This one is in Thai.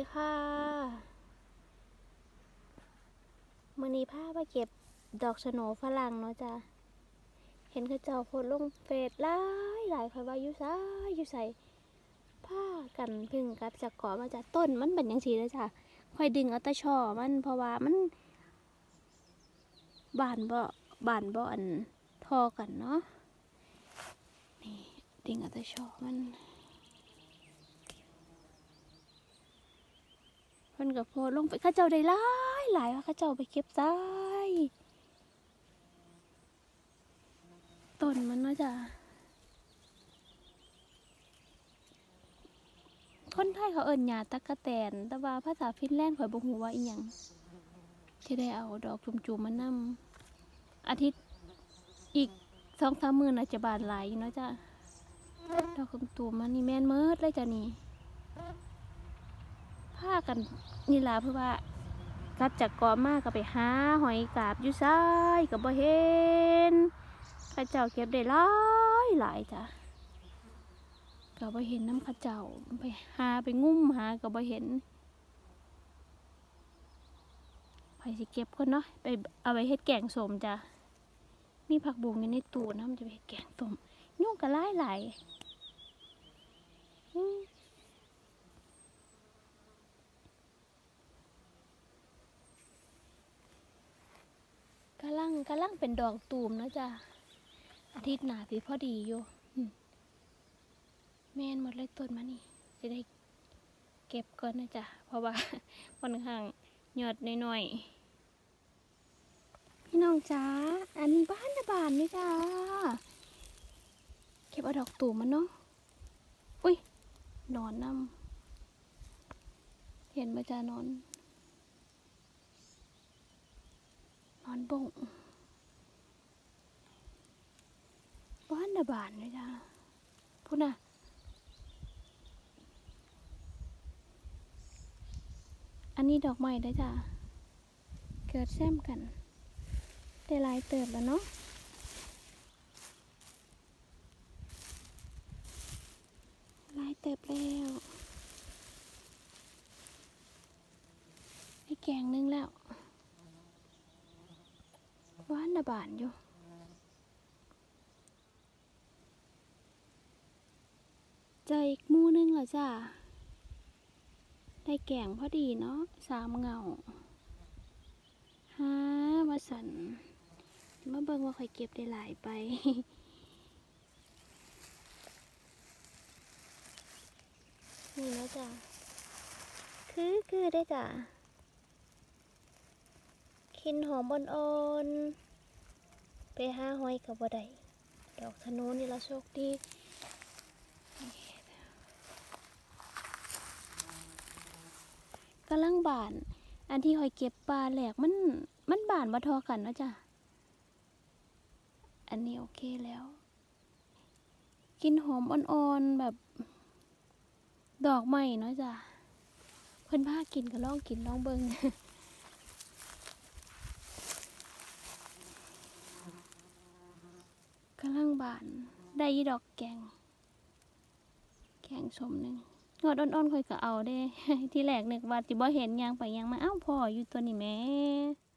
ดีค่ะมือนี้พาไปเก็บดอกโหนฝรั่งเนาะจ้ะ เห็นเขาเจ้าโพดลงเฟซหลายหลายคอยว่าอยู่ซ้ายอยู่ใส่ผ้ากันพึ่งกับจากเกาะมาจากต้นมันเป็นยังสีเลยจ้ะคอยดึงเอาตะช่อมันเพราะว่ามัน บานบ่บานบ่อันทอกันเนาะนี่ดึงเอาตะช่อมัน พิ่นกับโพดลงไปข้าเจ้าได้หลายหลายว่าข้าเจ้าไปเก็บซ้ายต้นมันเนาะจ้ะคนไทยเขาเอิ้นหญ้าตะกะแตน แต่ว่าภาษาฟินแลนด์ข่อยบ่ฮู้ว่าอีหยังที่ได้เอาดอกจุ่มๆมานำอาทิตย์อีกสองสามมื้อน่าจะบานหลายอยู่เนาะจ้ะดอกจุ่มๆมันนี่แม่นเมิดเลยจ้ะนี่ พากันนี่ล่ะเพราะว่ากลับจากกาะมากก็ไปหาหอยกาบอยู่ซ้ายก็บ่เห็นข้าเจ้าเก็บได้หลายหลายจ้ะก็บ่เห็นน้ำข้าเจ้าไปหาไปงุ่มหาก็บ่เห็นไปสิเก็บคนเนาะไปเอาไปเฮ็ดแกงสมจ้ะมีผักบุ้งอยู่ในตู้นะมันจะไปเฮ็ดแกงสมยุ่งก็หลายหลายอืม กำลังกำลังเป็นดอกตูมนะจ๊ะอาทิตย์หน้าสิพอดีอยู่แม่นหมดเลยต้นมานี่จะได้เก็บก่อนนะจ๊ะเพราะว่าค่อนข้างหยอดน้อยๆพี่น้องจ๋าอันนี้บ้านนะบานนี่จ้าเก็บเอาดอกตูมมันเนาะอุ้ยนอนนำเห็นไหมจ้านอนนอนบงบ้า นนะบ้านเลยจ้าพูดนะอันนี้ดอกไม้ได้จ้าเกิดแซมกัน ได้ลายเติบแล้วเนาะลายเติบแล้วไอ้แกงนึงแล้วบ้านนะบานอยู่ เจออีกมู่นึงเหรอจ้า ได้แก่งพอดีเนาะสามเงาฮามาสันมาเบิ่งว่าคอยเก็บได้หลายไปนี่แล้วจ้ะคือคือได้จ้ะขินหอมอ่อนไปห้าหอยกับบ่ได้ดอกธนูนี่ละโชคดีำลังบาน อันที่หอยเก็บปลาแหลกมันมันบานมาทอกันนะจ้ะอันนี้โอเคแล้ว กินหอมอ่อนๆแบบ ดอกใหม่เนาะจ้ะ เพิ่อนพากินก็ลองกินลองเบิงกำลังบาน ได้ดอกแกง แกงสมหนึ่ง งอดอ่อนๆค่อยก็เอาได้ ที่แรกนึกว่าจิบ่เห็นยางไปยังมาเอ้าพ่ออยู่ตัวนี้แม่